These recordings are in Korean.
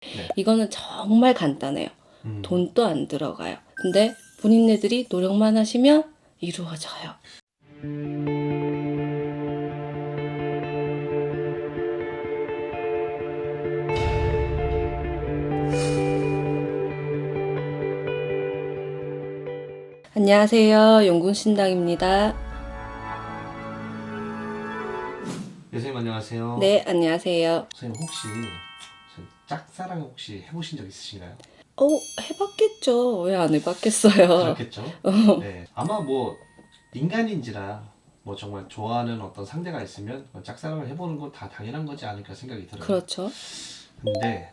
네. 이거는 정말 간단해요. 음. 돈도 안 들어가요. 근데 본인네들이 노력만 하시면 이루어져요. 안녕하세요. 용군신당입니다. 네, 선생님 안녕하세요. 네, 안녕하세요. 선생님 혹시 저 짝사랑 혹시 해보신 적 있으신가요? 어, 해봤겠죠. 왜 안 해봤겠어요? 그렇겠죠. 어. 네, 아마 뭐 인간인지라 뭐 정말 좋아하는 어떤 상대가 있으면 뭐 짝사랑을 해보는 건 다 당연한 거지 않을까 생각이 들어요. 그렇죠. 근데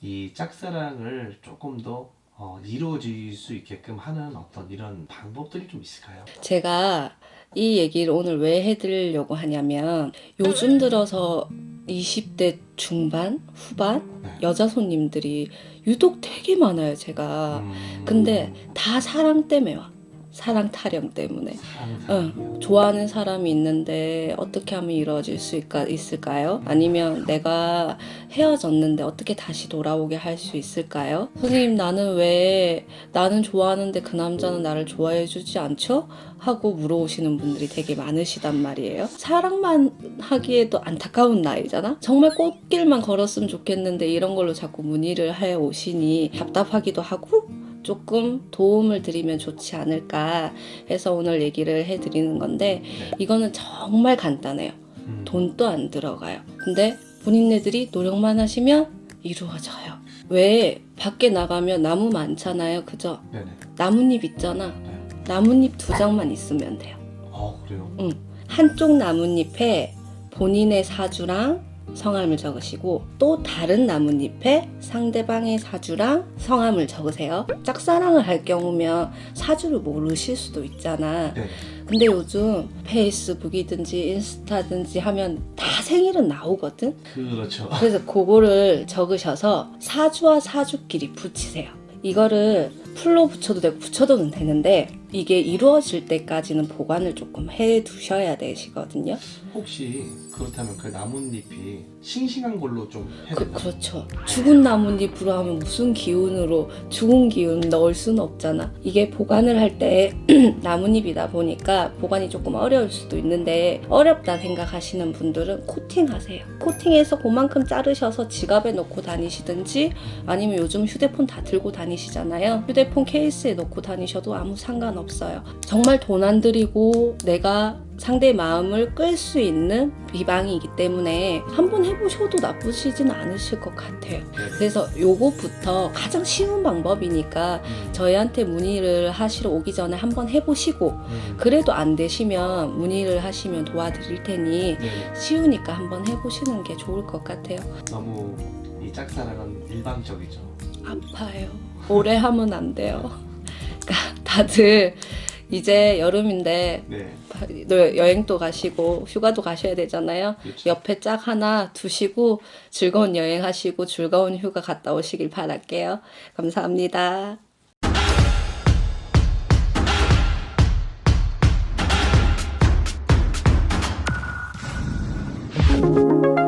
이 짝사랑을 조금 더 어, 이루어질 수 있게끔 하는 어떤 이런 방법들이 좀 있을까요? 제가 이 얘기를 오늘 왜 해드리려고 하냐면 요즘 들어서 20대 중반, 후반 네. 여자 손님들이 유독 되게 많아요, 제가. 음, 근데 다 사랑 때문에 와. 사랑 타령 때문에. 응. 사랑해요. 좋아하는 사람이 있는데 어떻게 하면 이루어질 수 있까, 있을까 요? 아니면 내가 헤어졌는데 어떻게 다시 돌아오게 할 수 있을까요? 선생님, 나는 왜 나는 좋아하는데 그 남자는 나를 좋아해주지 않죠? 하고 물어오시는 분들이 되게 많으시단 말이에요. 사랑만 하기에도 안타까운 나이잖아? 정말 꽃길만 걸었으면 좋겠는데 이런 걸로 자꾸 문의를 해 오시니 답답하기도 하고 조금 도움을 드리면 좋지 않을까 해서 오늘 얘기를 해드리는 건데 네. 이거는 정말 간단해요. 음, 돈도 안 들어가요. 근데 본인네들이 노력만 하시면 이루어져요. 왜 밖에 나가면 나무 많잖아요. 그죠? 네네. 나뭇잎 있잖아. 네. 나뭇잎 두 장만 있으면 돼요. 어 그래요. 한쪽 나뭇잎에 본인의 사주랑 성함을 적으시고 또 다른 나뭇잎에 상대방의 사주랑 성함을 적으세요. 짝사랑을 할 경우면 사주를 모르실 수도 있잖아. 네. 근데 요즘 페이스북이든지 인스타든지 하면 다 생일은 나오거든? 그렇죠. 그래서 그거를 적으셔서 사주와 사주끼리 붙이세요. 이거를 풀로 붙여도 되고 붙여도 되는데 이게 이루어질 때까지는 보관을 조금 해 두셔야 되시거든요. 혹시 그렇다면 그 나뭇잎이 싱싱한 걸로 좀 해야 그, 되나? 그렇죠. 죽은 나뭇잎으로 하면 무슨 기운으로 죽은 기운 넣을 수는 없잖아. 이게 보관을 할 때 나뭇잎이다 보니까 보관이 조금 어려울 수도 있는데 어렵다 생각하시는 분들은 코팅하세요. 코팅해서 그만큼 자르셔서 지갑에 넣고 다니시든지 아니면 요즘 휴대폰 다 들고 다니시잖아요. 휴대폰 케이스에 넣고 다니셔도 아무 상관 없어요. 정말 돈 안 들이고 내가 상대의 마음을 끌 수 있는 비방이기 때문에 한번 해보셔도 나쁘시진 않으실 것 같아요. 네. 그래서 요거부터 가장 쉬운 방법이니까 음, 저희한테 문의를 하시러 오기 전에 한번 해보시고 음, 그래도 안 되시면 문의를 하시면 도와드릴 테니 네. 쉬우니까 한번 해보시는 게 좋을 것 같아요. 너무 이 짝사랑은 일방적이죠. 아파요. 오래 하면 안 돼요. 다들 이제 여름인데 네. 여행도 가시고 휴가도 가셔야 되잖아요. 그렇죠. 옆에 짝 하나 두시고 즐거운 여행 하시고 즐거운 휴가 갔다 오시길 바랄게요. 감사합니다. 네.